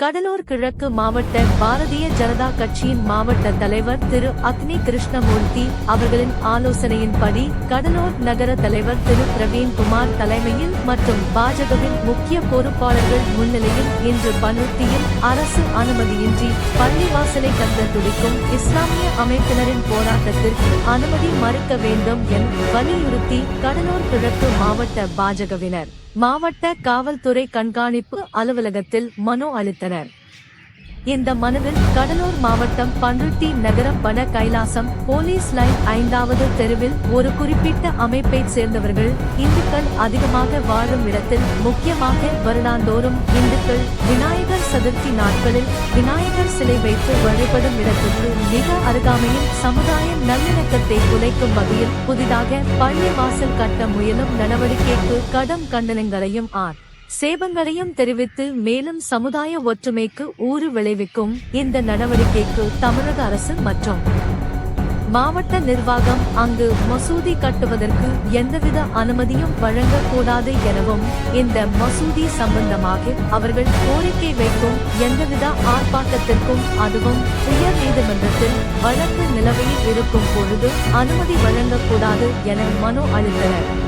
கடலூர் கிழக்கு மாவட்ட பாரதிய ஜனதா கட்சியின் மாவட்ட தலைவர் திரு அக்னி கிருஷ்ணமூர்த்தி அவர்களின் ஆலோசனையின்படி கடலூர் நகர தலைவர் திரு பிரவீன்குமார் தலைமையில் மற்றும் பாஜகவின் முக்கிய பொறுப்பாளர்கள் முன்னிலையில் இன்று பன்ருட்டியில் அரசு அனுமதியின்றி பள்ளிவாசலை கட்ட துடிக்கும் இஸ்லாமிய அமைப்பினரின் போராட்டத்திற்கு அனுமதி மறுக்க வேண்டும் என வலியுறுத்தி கடலூர் கிழக்கு மாவட்ட பாஜகவினர். மாவட்ட காவல்துறை கண்காணிப்பு அலுவலகத்தில் மனு அளித்தனர். இந்த மனுவில் கடலூர் மாவட்டம் பன்ருட்டி நகர வன கைலாசம் போலீஸ் லைன் ஐந்தாவது தெருவில் ஒரு குறிப்பிட்ட அமைப்பைச் சேர்ந்தவர்கள் இந்துக்கள் அதிகமாக வாழும் இடத்தில் முக்கியமாக வருடாந்தோறும் இந்துக்கள் விநாயகர் சதுர்த்தி நாட்களில் விநாயகர் சிலை வைத்து வழிபடும் இடத்துக்கு மிக அருகாமையில் சமுதாய நல்லிணக்கத்தை குலைக்கும் வகையில் புதிதாக பள்ளி வாசல் கட்ட முயலும் நடவடிக்கைக்கு கடும் கண்டனங்களையும் ஆர். சேபங்களையும் தெரிவித்து மேலும் சமுதாய ஒற்றுமைக்கு ஊறு விளைவிக்கும் இந்த நடவடிக்கைக்கு தமிழக அரசு மற்றும் மாவட்ட நிர்வாகம் அங்கு மசூதி கட்டுவதற்கு எந்தவித அனுமதியும் வழங்கக்கூடாது எனவும் இந்த மசூதி சம்பந்தமாக அவர்கள் கோரிக்கை வைக்கும் எந்தவித ஆர்ப்பாட்டத்திற்கும் அதுவும் உயர் நீதிமன்றத்தில் வழக்கு நிலவையில் இருக்கும் பொழுது அனுமதி வழங்கக்கூடாது என மனு அளித்தனர்.